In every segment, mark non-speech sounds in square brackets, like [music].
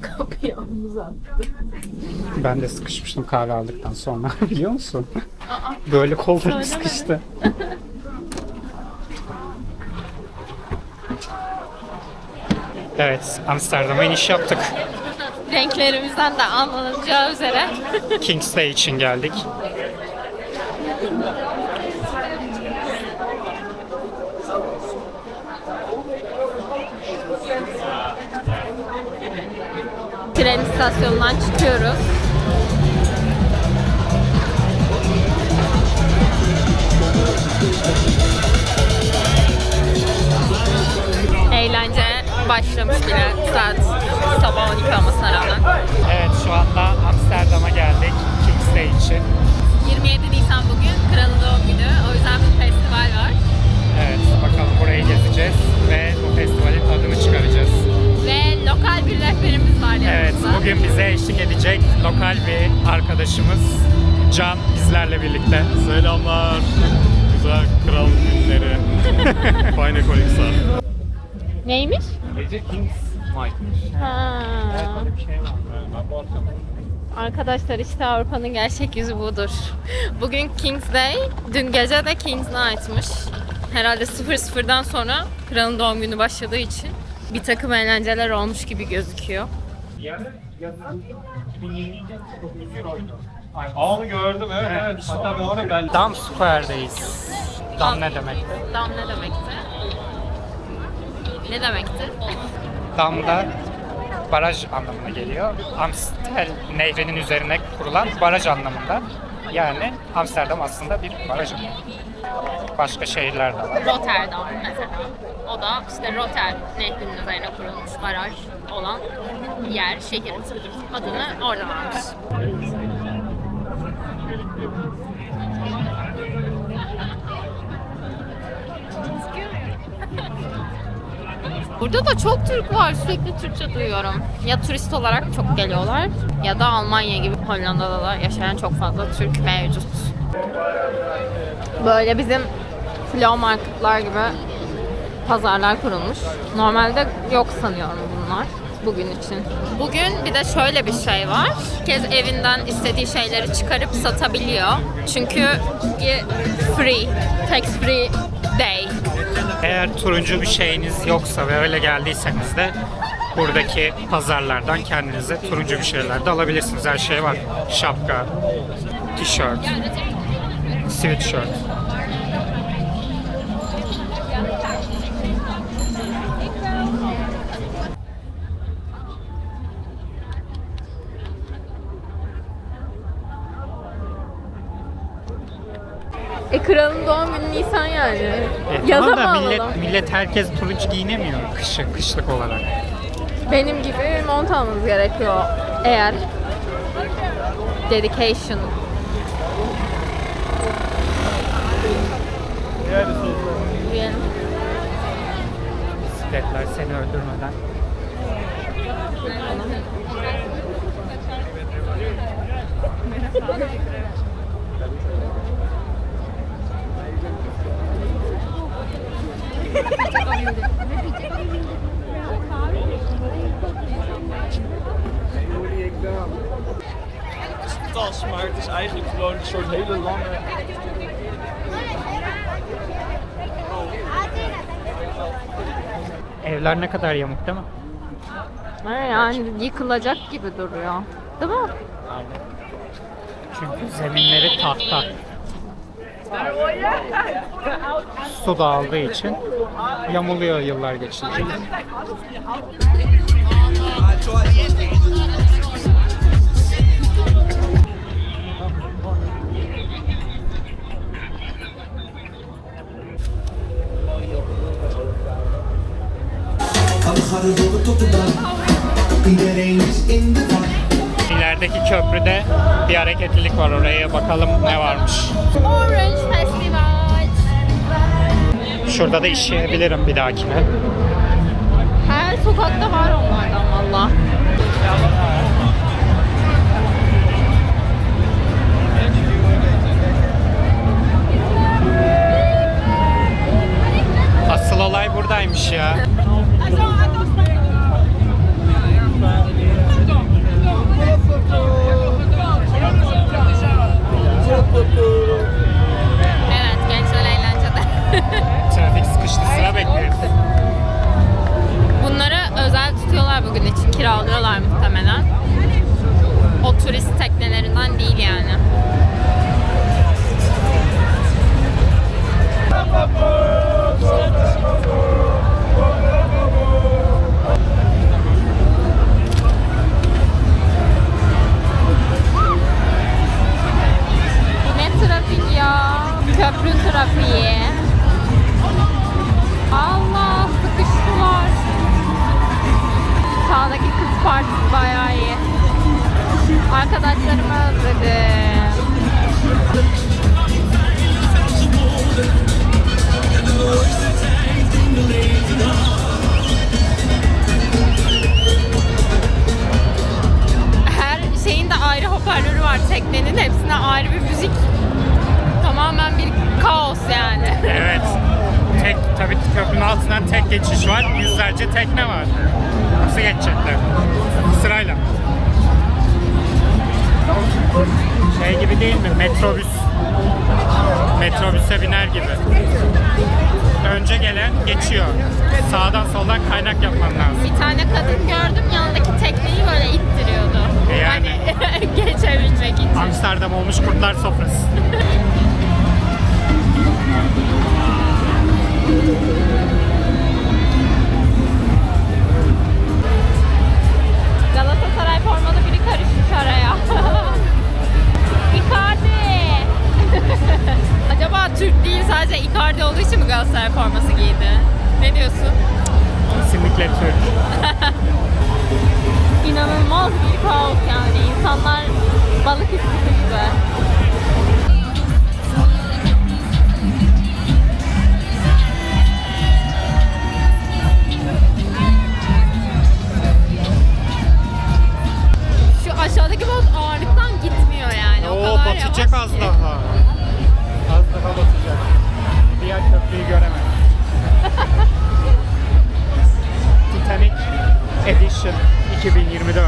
Kapıyı omuz attı. Ben de sıkışmıştım kahve aldıktan sonra [laughs] biliyor musun? Böyle kollarım sıkıştı. Evet, Amsterdam'a iniş yaptık. Renklerimizden de anlanacağı üzere. King's Day için geldik. İstasyonundan çıkıyoruz. Eğlence başlamış bile saat sabah 12 olmasına rağmen. Evet, şu anda Amsterdam'a geldik King's Day için. 27 Nisan bugün kralın doğum günü. O yüzden bir festival var. Evet, bakalım burayı gezeceğiz ve bu festivalin tadını çıkaracağız. Evet, bugün bize eşlik edecek lokal bir arkadaşımız Can bizlerle birlikte. Selamlar. Güzel kral günleri. [laughs] Fine Economics'lar. Neymiş? Gece King's Night'mış. Ha. bir şey var. Ben bu akşam Arkadaşlar işte Avrupa'nın gerçek yüzü budur. Bugün King's Day, dün gece de King's Night'mış. Herhalde 00'dan sonra kralın doğum günü başladığı için bir takım eğlenceler olmuş gibi gözüküyor. Yarın yazın 2020'de 900 euroydu. Aa onu gördüm evet evet. Hatta bu ara ben Dam Square'deyiz. Dam ne demekti? Dam ne demekti? Ne demekti? Damda baraj anlamına geliyor. Amstel nehrinin üzerine kurulan baraj anlamında. Yani Amsterdam aslında bir baraj. Başka şehirler de var. Rotterdam mesela. O da işte Rotter nehrinin üzerine kurulmuş baraj olan yer, şehir. Adını oradan almış. Burada da çok Türk var. Sürekli Türkçe duyuyorum. Ya turist olarak çok geliyorlar ya da Almanya gibi Hollanda'da da yaşayan çok fazla Türk mevcut. Böyle bizim flow marketlar gibi pazarlar kurulmuş. Normalde yok sanıyorum bunlar bugün için. Bugün bir de şöyle bir şey var. Herkes evinden istediği şeyleri çıkarıp satabiliyor. Çünkü free, tax free day. Eğer turuncu bir şeyiniz yoksa ve öyle geldiyseniz de buradaki pazarlardan kendinize turuncu bir şeyler de alabilirsiniz. Her şey var. Şapka, tişört, sweatshirt. E kralın doğum günü Nisan yani. E, Yaza tamam mı da millet, alalım? millet herkes turuncu giyinemiyor kışı, kışlık olarak. Benim gibi mont almanız gerekiyor eğer dedication diyelim. Bisikletler seni öldürmeden. Tas, maar het is eigenlijk gewoon een soort hele lange. Evler ne kadar yamuk değil mi? Ha, Yani yıkılacak gibi duruyor. Değil mi? Çünkü zeminleri tahta. Su dağıldığı için yamuluyor yıllar geçince. Dag. Iedereen is in de İlerideki köprüde bir hareketlilik var oraya bakalım ne varmış. Orange Festival. Şurada da işleyebilirim bir dahakine. Her sokakta var onlardan valla. Asıl kolaymış ya. Evet gençler eğlencede. [laughs] Trafik sıkıştı sıra bekliyoruz. Bunları özel tutuyorlar bugün için. Kiralıyorlar muhtemelen. O turist teknelerinden değil yani. Bu geçiyor. Sağdan soldan kaynak yapman lazım. Bir tane kadın gördüm yanındaki tekneyi böyle ittiriyordu. E yani. Hani [laughs] geçebilmek için. Amsterdam olmuş kurtlar sofrası. Galatasaray formalı biri karışmış araya. [laughs] Icardi. [laughs] Acaba Türk değil sadece Icardi olduğu için mi Galatasaray forması giydi? Ne diyorsun? Kesinlikle Türk. [laughs] İnanılmaz bir kaos yani. İnsanlar balık üstü gibi. Şu aşağıdaki bot ağırlıktan gitmiyor yani. O Oo kadar batacak az daha. 2024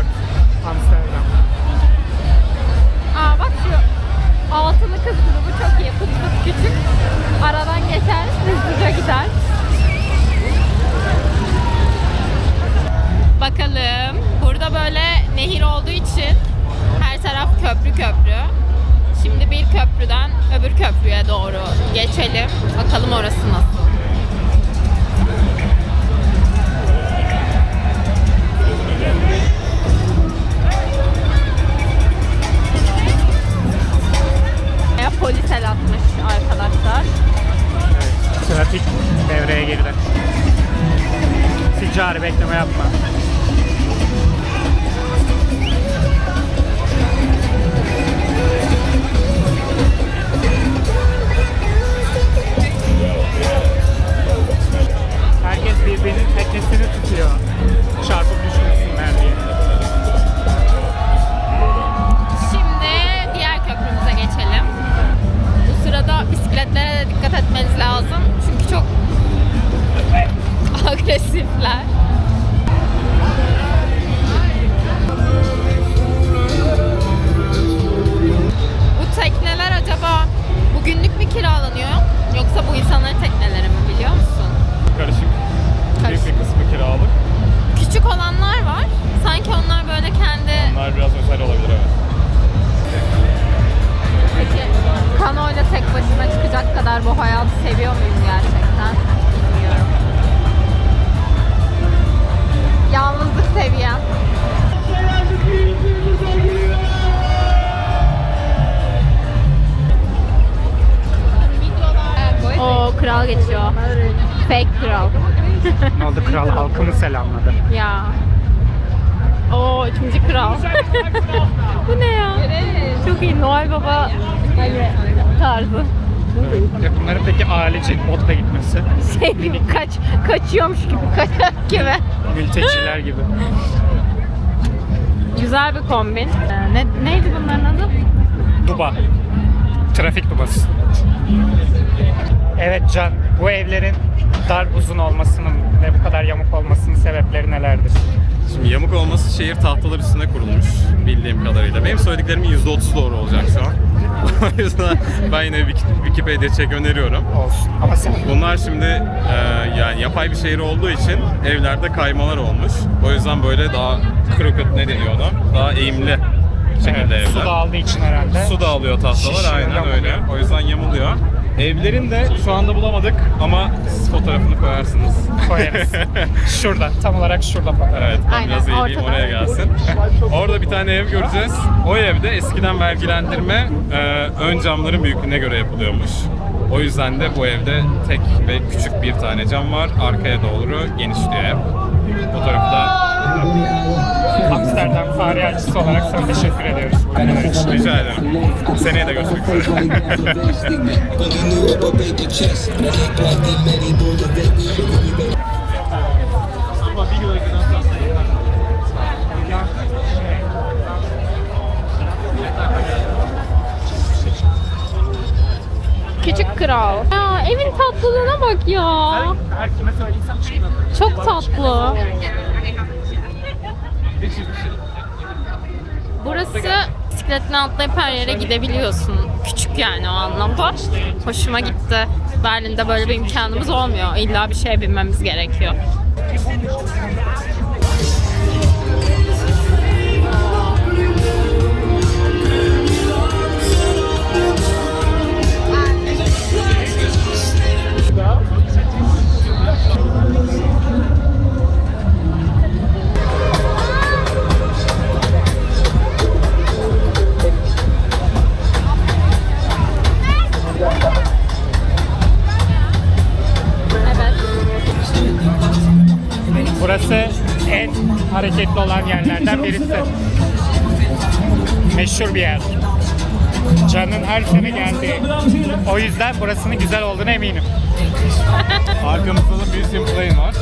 halkımı selamladı. Ya. O ikinci kral. [laughs] Bu ne ya? Çok iyi Noel Baba hani tarzı. Ya bunların peki ailecek botla gitmesi. Şey gibi kaç kaçıyormuş gibi kaçak gibi. Mülteciler gibi. [laughs] Güzel bir kombin. Ee, ne, neydi bunların adı? Duba. Trafik dubası. Evet Can, bu evlerin kadar uzun olmasının ve bu kadar yamuk olmasının sebepleri nelerdir? Şimdi yamuk olması şehir tahtalar üstünde kurulmuş bildiğim kadarıyla. Benim söylediklerimin %30 doğru olacak şu an. [laughs] o yüzden ben yine Wiki- Wikipedia check öneriyorum. Olsun. Ama sen Bunlar şimdi e, yani yapay bir şehir olduğu için evlerde kaymalar olmuş. O yüzden böyle daha crooked ne deniyor ona? Daha eğimli şekilde evet, evler. su da aldığı için herhalde. Su da alıyor tahtalar Şişiyor, aynen yamuluyor. öyle. O yüzden yamuluyor. Evlerin de şu anda bulamadık ama siz fotoğrafını koyarsınız. koyarız. [laughs] şurada, tam olarak şurada fotoğraf. Evet, ben Aynen, biraz eğileyim oraya gelsin. Orada bir tane ev göreceğiz. O evde eskiden vergilendirme e, ön camların büyüklüğüne göre yapılıyormuş. O yüzden de bu evde tek ve küçük bir tane cam var. Arkaya doğru genişliyor ev. Fotoğrafı da Amsterdam fare elçisi olarak sana teşekkür ediyoruz bu için. rica ederim. Seneye de görüşmek üzere. Küçük kral. Evin tatlılığına bak ya. Her kime söylediysem şurada. Çok tatlı. Burası bisikletle atlayıp her yere gidebiliyorsun. Küçük yani o anlamda. Hoşuma gitti. Berlin'de böyle bir imkanımız olmuyor. İlla bir şeye binmemiz gerekiyor. Burası en hareketli olan yerlerden birisi. Meşhur bir yer. Can'ın her sene geldiği. O yüzden burasının güzel olduğunu eminim. Arkamızda da Museum Plain var.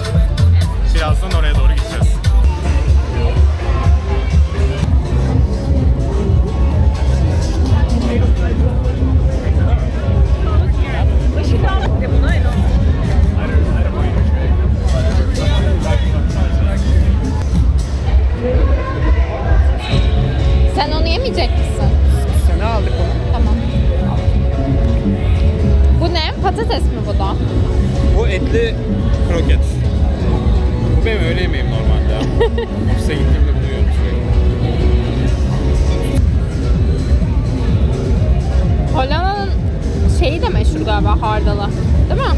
Birazdan oraya doğru gideceğiz. Yemeyecek misin? Sene aldık onu. Tamam. Bu ne? Patates mi bu da? Bu etli kroket. Bu benim öğle yemeğim normalde. [laughs] Ofise gittiğimde bunu yiyorum sürekli. Hollanda'nın şeyi de meşhur galiba hardalı. Değil mi?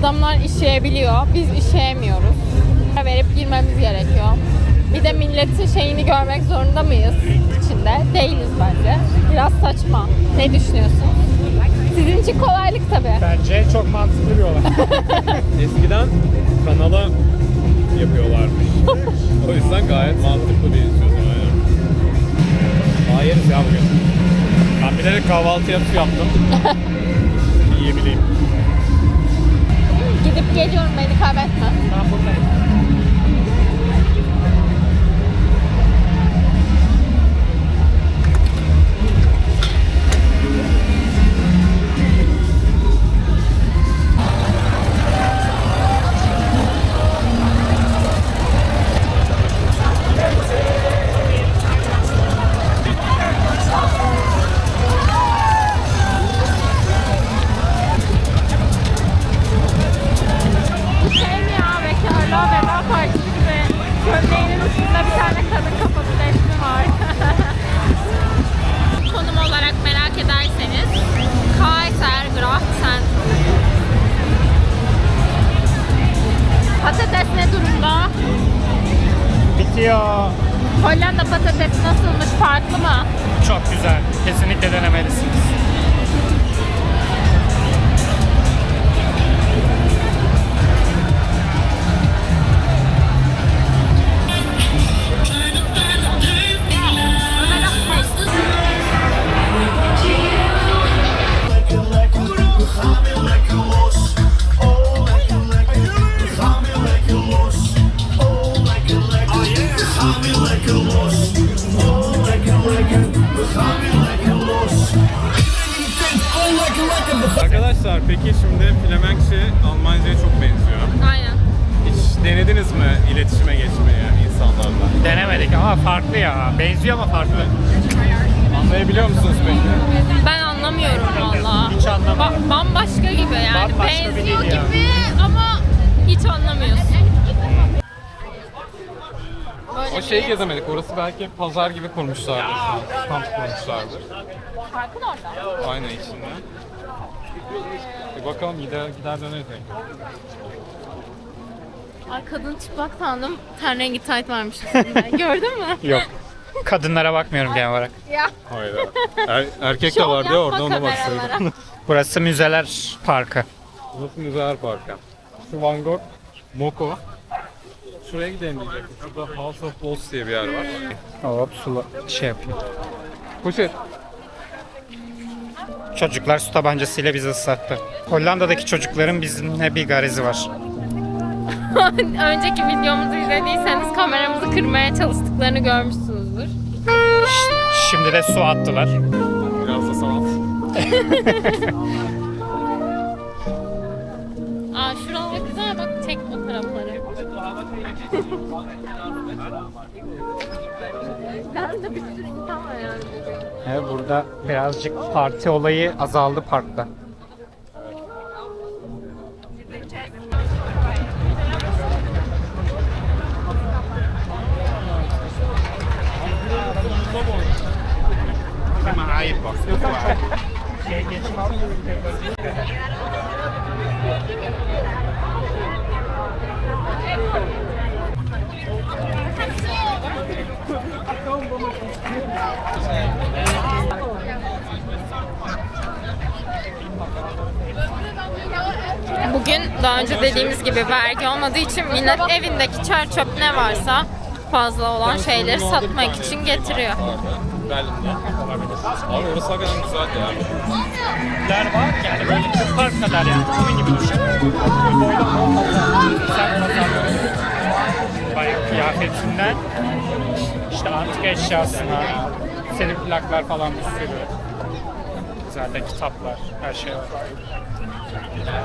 Adamlar işeyebiliyor. Biz işeyemiyoruz. Para verip girmemiz gerekiyor. Bir de milletin şeyini görmek zorunda mıyız içinde? Değiliz bence. Biraz saçma. Ne düşünüyorsun? Sizin için kolaylık tabii. Bence çok mantıklı bir olay. [laughs] Eskiden kanala yapıyorlarmış. o yüzden gayet mantıklı bir çözüm. Aynen. Daha yeriz ya bugün. Ben bilerek kahvaltı yapısı yaptım. [laughs] Yiyebileyim. Gidip geliyorum beni kaybetme. ben buradayım. Arkadaşlar peki şimdi Flemenkçe Almanca'ya çok benziyor. Aynen. Hiç denediniz mi iletişime geçmeyi insanlarla? Denemedik ama farklı ya. Benziyor ama farklı. Anlayabiliyor musunuz peki? Ben anlamıyorum valla. Hiç anlamam. Ba- bambaşka gibi yani. Bambaşka bir Benziyor dil ya. gibi ama hiç anlamıyorsun. Böyle O şeyi gezemedik. Orası belki pazar gibi kurmuşlardır. Kamp kurmuşlardır. Farkın orada. Aynı içinde. Bir bakalım gider, gider döneriz. belki. Ay kadın çıplak sandım. Ten rengi tight varmış üstünde. [laughs] Gördün mü? Yok. Kadınlara bakmıyorum genel olarak. Ya. Hayda. Er, erkek de şov var diye yapma orada ona kameralara. baksaydım. [laughs] Burası Müzeler Parkı. Burası Müzeler Parkı. Şu Van Gogh, Moko. Şuraya gidelim diyecektim. Şurada House of Balls diye bir yer var. Hop sulu şey yapıyor. Poşet. Çocuklar su tabancasıyla bizi ıslattı. Hollanda'daki çocukların bizimle bir garizi var. [laughs] Önceki videomuzu izlediyseniz kameramızı kırmaya çalıştıklarını görmüşsünüzdür. Ş- Şimdi de su attılar. Biraz da sanat. [laughs] Aa şuralar güzel bak çek fotoğrafları. ben [laughs] de bir sürü insan var yani. Evet, burada birazcık parti olayı azaldı parkta. Bugün daha önce dediğimiz gibi vergi olmadığı için millet evindeki çer çöp ne varsa fazla olan şeyleri satmak için getiriyor. Berlin'de. Abi orası hakikaten güzeldi ya. Yer var yani böyle bir park kadar yani. Bunun gibi düşün. Boydan Sen pazarları. Bayağı kıyafetinden işte antik eşyasına senin plaklar falan bir sürü. Güzel de kitaplar, her şey var.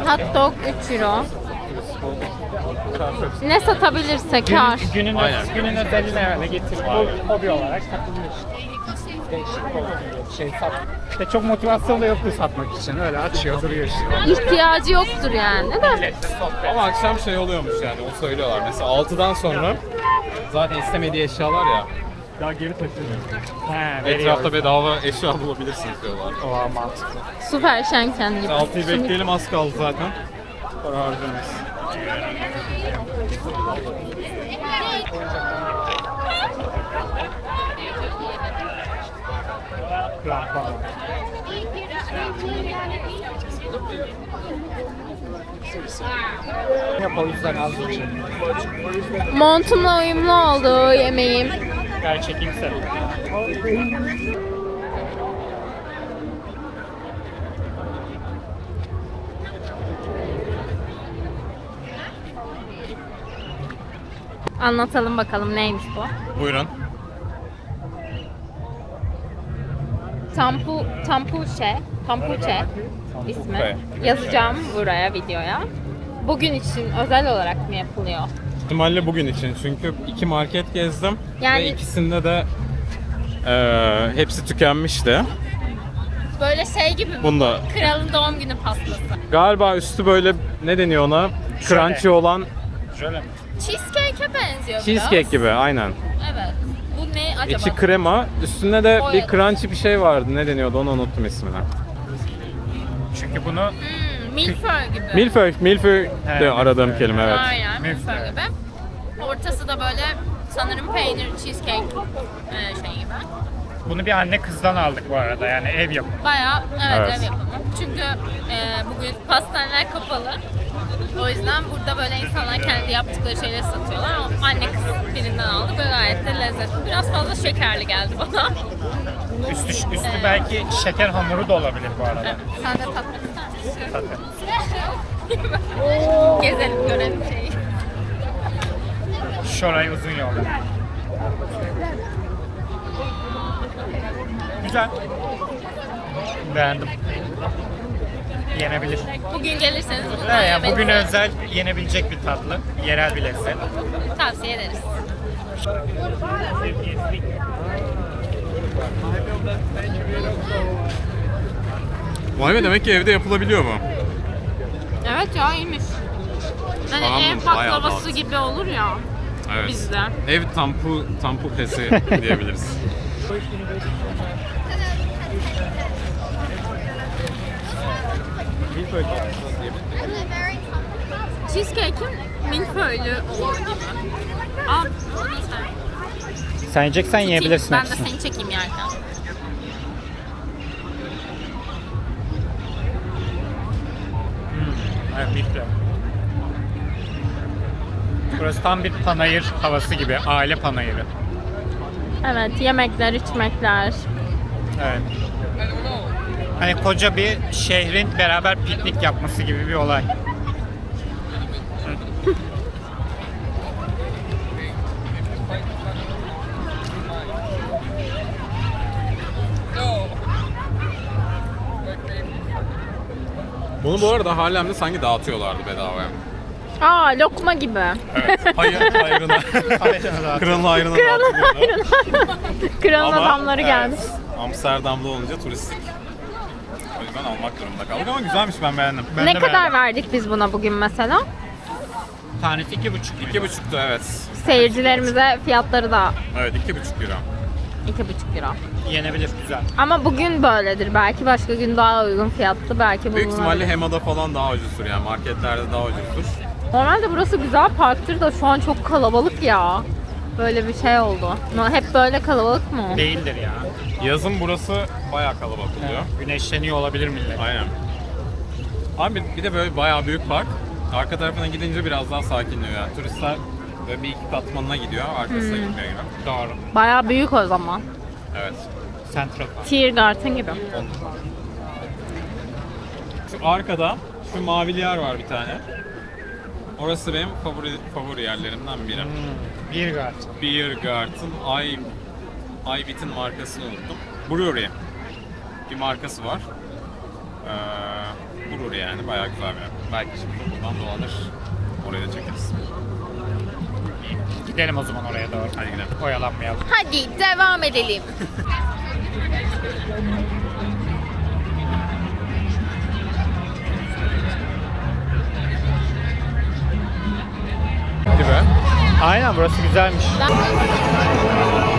Hot dog 3 euro. Ne satabilirse kar. Günün, günün, Aynen. günün özelliğini herhalde getirip ho- hobi olarak satılıyor işte. Değişik bir şey sat. İşte çok motivasyon da yoktu satmak için. Öyle açıyor duruyor işte. İhtiyacı yoktur yani de. Milletle sohbet. Ama akşam şey oluyormuş yani onu söylüyorlar. Mesela 6'dan sonra zaten istemediği eşyalar ya. Daha geri taşınıyor. He, Etrafta bedava eşya bulabilirsiniz diyorlar. Oha mantıklı. Süper Schenken gibi. 6'yı bekleyelim az kaldı zaten. Para harcamayız. Krampon. Yap o yüzden az. Montumla uyumlu oldu yemeğim. Gel çekeyim seni. Anlatalım bakalım neymiş bu. Buyurun. Tampu, Tampuçe, Tampuçe ismi. Yazacağım buraya videoya. Bugün için özel olarak mı yapılıyor? İhtimalle bugün için çünkü iki market gezdim Yani- ve ikisinde de eee, hepsi tükenmişti. Böyle şey gibi mi? Bunda Kralın doğum günü pastası. galiba üstü böyle ne deniyor ona? Crunchy olan Şöyle mi? Cheesecake'e benziyor cheesecake biraz. gibi aynen. Evet. Bu ne acaba? İçi krema, üstünde de O bir crunchy bir şey vardı. Ne deniyordu onu unuttum ismini. Çünkü bunu Hmm, milföy gibi. Milföy, milföy de Evet, aradığım milföy. kelime evet. Aynen Milföy. milföy gibi. Ortası da böyle Sanırım peynir cheesecake e, şey gibi. Bunu bir anne kızdan aldık bu arada yani ev yapımı. Bayağı evet, Evet. ev yapımı. Çünkü e, bugün pastaneler kapalı. O yüzden burada böyle insanlar kendi yaptıkları şeyleri satıyorlar. O Anne kız birinden aldı. Böyle gayet de lezzetli. Biraz fazla şekerli geldi bana. Üstü, üstü belki şeker hamuru da olabilir bu arada. Sen de ister misin? Tabii. Gezelim görelim şeyi. Şoray uzun yol. Güzel. Beğendim. Yenebilir. Bugün gelirseniz bundan Evet, yani bugün özel yenebilecek bir tatlı. Yerel bir lezzet. tavsiye ederiz. Vay be demek ki evde yapılabiliyor bu. Evet ya iyiymiş. Hani Tamam, ev bayağı baklavası dağıt. gibi olur ya. Evet. Bizde. Ev tampu tampu pesi [laughs] diyebiliriz. Cheesecake'in milföylü olur gibi. Al bunu sen. Sen yiyeceksen yiyebilirsin Ben de hepsini. seni çekeyim yerken. Evet, bitti. Burası tam bir panayır havası gibi. Aile panayırı. Evet yemekler, içmekler. Evet. Hani koca bir şehrin beraber piknik yapması gibi bir olay. Bunu bu arada Harlem'de sanki dağıtıyorlardı bedavaya. Aa lokma gibi. Evet. [laughs] Hayır, hayrına. Kralın hayrına dağıtılıyordu. Kralın Ama, adamları evet, geldi. Amsterdam'da olunca turistik. O yüzden almak durumunda kaldık ama güzelmiş ben beğendim. Ben ne de kadar beğendim. verdik biz buna bugün mesela? Tanesi iki buçuk. İki buçuktu evet. Seyircilerimize fiyatları da Evet iki buçuk lira. İki buçuk lira. Yenebilir güzel. Ama bugün böyledir. Belki başka gün daha uygun fiyatlı. Belki Büyük ihtimalle Hema'da falan daha ucuzdur yani marketlerde daha ucuzdur. Normalde burası güzel parktır da şu an çok kalabalık ya. Böyle bir şey oldu. Hep böyle kalabalık mı? Değildir ya. Yazın burası bayağı kalabalık oluyor. Güneşleniyor olabilir millet. Aynen. Abi bir de böyle bayağı büyük park. Arka tarafına gidince biraz daha sakinliyor yani. Turistler böyle bir iki katmanına gidiyor, arkasına gitmiyor gibi. Doğru. Bayağı büyük o zaman. Evet. Central Park. Tiergarten gibi. Şu arkada şu mavili yer var bir tane. Orası benim favori favori yerlerimden biri. Hmm, bir garden. Beer Garden Ay Aybit'in markasını unuttum. Brewery. Bir markası var. Ee, Brewery yani bayağı güzel bir yer. Belki şimdi buradan dolanır. Oraya da çekeriz. Gidelim o zaman oraya doğru. Hadi gidelim. Oyalanmayalım. Hadi devam edelim. Hadi be. Aynen burası güzelmiş. Kesinlikle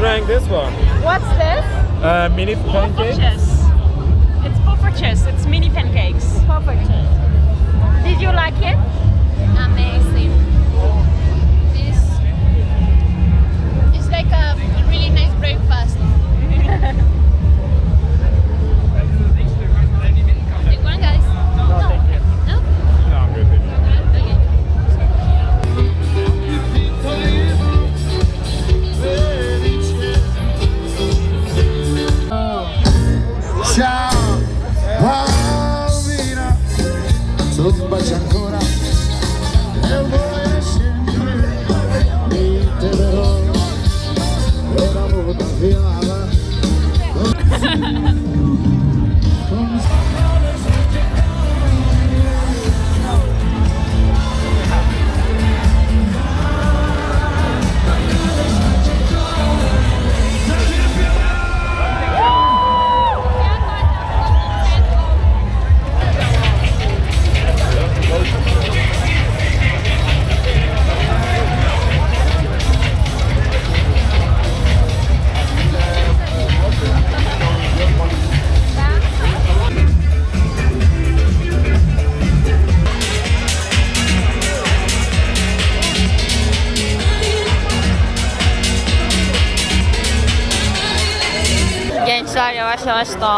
Trying this one. what's this? Uh, mini pancake.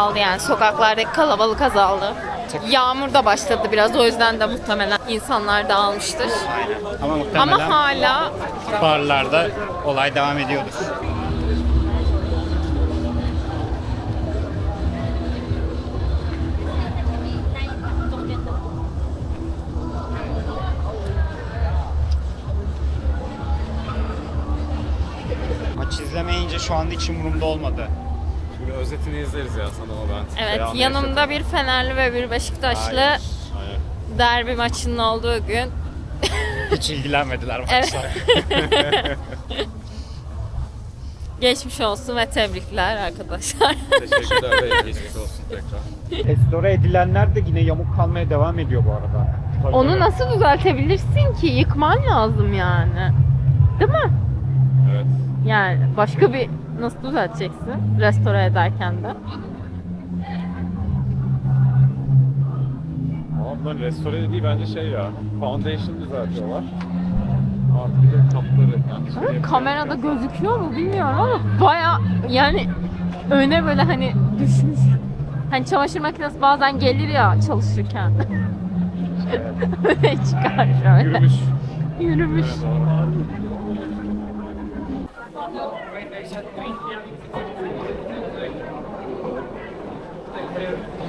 Dağıldı yani sokaklardaki kalabalık azaldı. Yağmur da başladı biraz o yüzden de muhtemelen insanlar dağılmıştır. Ama muhtemelen Ama hala barlarda olay devam ediyordur. Maç izlemeyince şu anda hiç umurumda olmadı. Şimdi özetini izleriz ya sana o ben. evet yanımda yaşadım. bir Fenerli ve bir Beşiktaşlı Hayır, derbi maçının olduğu gün [laughs] Hiç ilgilenmediler Evet. maçlara. [laughs] geçmiş olsun ve tebrikler arkadaşlar. [laughs] Teşekkürler ve geçmiş olsun tekrar. Restore edilenler de yine yamuk kalmaya devam ediyor bu arada. Onu nasıl düzeltebilirsin ki? Yıkman lazım yani. Değil mi? Evet. Yani başka bir nasıl düzelteceksin restore ederken de? Ama bunların restore dediği bence şey ya. Foundation düzeltiyorlar. Artık bir de kapları yani şey yapıyor. kamerada gözüküyor mu bilmiyorum ama baya yani öne böyle hani düşmüş. Hani çamaşır makinesi bazen gelir ya çalışırken. [laughs] öne çıkar şöyle. Yürümüş. Yürümüş. Evet, doğru. Thank you.